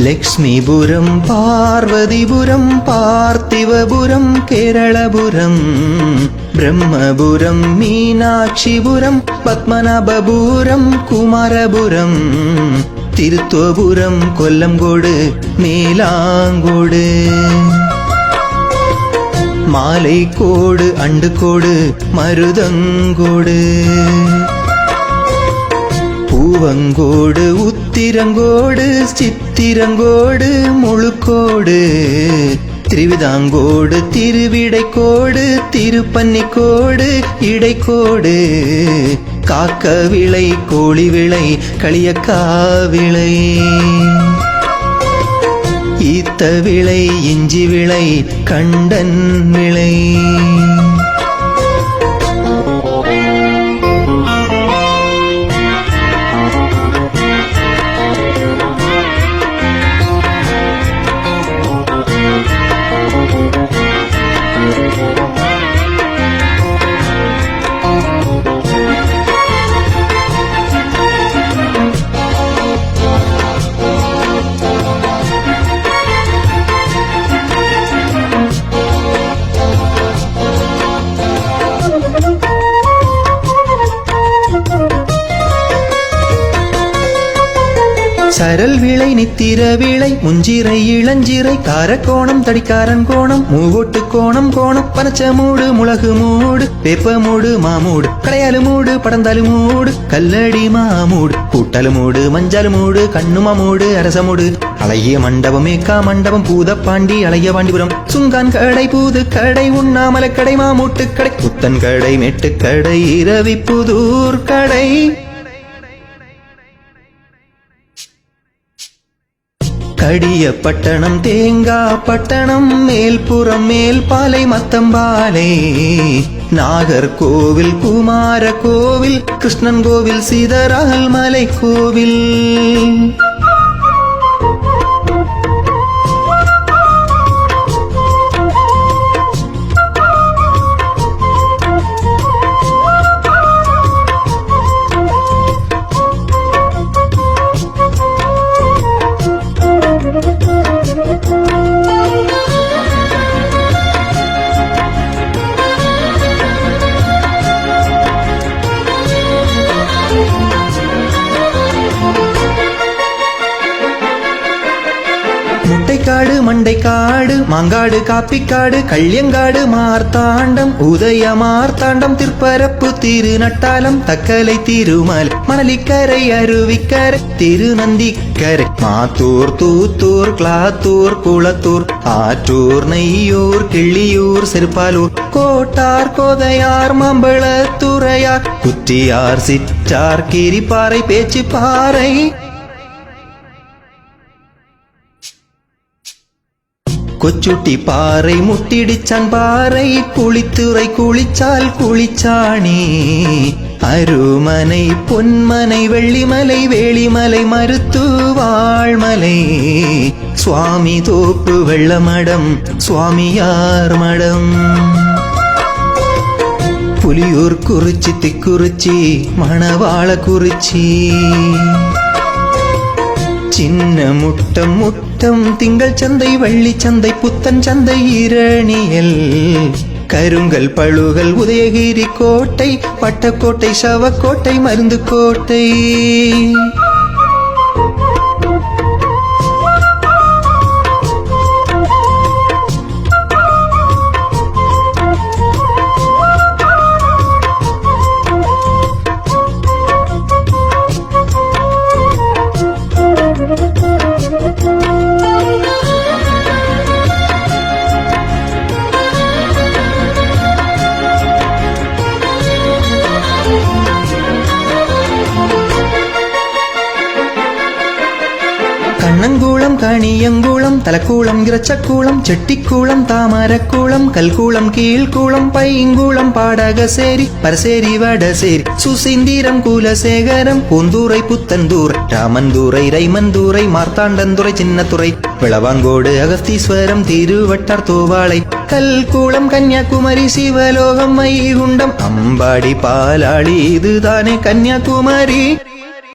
Lakshmipuram Parvathipuram Parthivapuram Keralapuram Brahmapuram Meenakshipuram Padmanabhapuram Kumarapuram திருத்தோபுரம் Kollancode Melancode. Malaicode and கோடு மருதங்கோடு. பூவங்கோடு உத்திரங்கோடு சித்திரங்கோடு முழுக்கோடு. திருவிதாங்கோடு திருவிடைக்கோடு திருப்பன்னிக்கோடு இடைக்கோடு. காக்க விளை கோழி விளை களியக்காவிளை. ஈத்த விளை இஞ்சி விளை கண்டன் விளை Música சரல் விளை நித்திர விளை முஞ்சிரை இளஞ்சிரை காரக்கோணம் தடிக்காரன் கோணம் மூவோட்டு கோணம் கோணம் பனச்ச மூடு முளகு மூடு வேப்ப மூடு மாமூடு கடையாலு மூடு படந்தாலு மூடு கல்லடி மாமூடு கூட்டலு மூடு மஞ்சள் மூடு கண்ணுமா மூடு அரசமூடு அழகிய மண்டபம் ஏக்கா மண்டபம் பூதப்பாண்டி அழகிய பாண்டிபுரம் சுங்கான் கடை பூது கடை உண்ணாமல கடை மாமூட்டு கடை புத்தன் கடை மெட்டு கடை இரவி புதூர் கடை. கடிய பட்டணம் தேங்கா பட்டணம் மேல்புறம் மேல் பாலை மத்தம்பாலே. நாகர்கோவில் குமார கோவில் கிருஷ்ணன் கோவில் சீதரால் மலை கோவில் மண்டை காடு மாங்காடு காப்பிக்காடு கள்ளியங்காடு மார்த்தாண்டம் உதய மார்த்தாண்டம் திருப்பரப்பு திருநட்டாலம் தக்கலை திருமல் மணலிக்கரை அருவிக்கரை திருநந்திக்கரை மாத்தூர் தூத்தூர் கிளாத்தூர் குளத்தூர் ஆற்றூர் நெய்யூர் கிள்ளியூர் செருப்பாலூர் கோட்டார் கோதையார் மம்பளத்துறையார் குற்றியார் சிற்றார் கிரிப்பாறை பேச்சுப்பாறை கொச்சுட்டி பாறை முட்டிடிச்சான் பாறை குளித்துறை குளிச்சால் குளிச்சானே. அருமனை பொன்மனை வெள்ளிமலை வேளிமலை மருத்து வாழ்மலை சுவாமி தோப்பு வெள்ளமடம் சுவாமியார் மடம். புலியூர் குறிச்சி திக்குறிச்சி மணவாள குறிச்சி. சின்ன முட்டம் முத்தம் திங்கள் சந்தை வள்ளி சந்தை புத்தன் சந்தை இரணியல். கருங்கல் பழுகல் உதயகிரி கோட்டை பட்டக்கோட்டை சவக்கோட்டை மருந்து கோட்டை கண்ணங்குளம் கனியங்குளம் தலக்கூளம் இறச்சக்கூளம் செட்டிக்கூளம் தாமரக்கூளம் கல்கூளம் கீழ்கூளம் பையங்குளம் பாடகசேரி பரசேரி வடசேரி சுசீந்திரம் குலசேகரம் பூந்தூரை புத்தந்தூர் ராமந்தூரை ரைமந்தூரை மார்த்தாண்டந்துரை சின்னத்துறை பிளவாங்கோடு அகஸ்தீஸ்வரம் திருவட்டார் தோவாளை கல்கூளம் கன்னியாகுமரி சிவலோகம் மைகுண்டம் அம்பாடி பாலாளி இதுதானே கன்னியாகுமரி.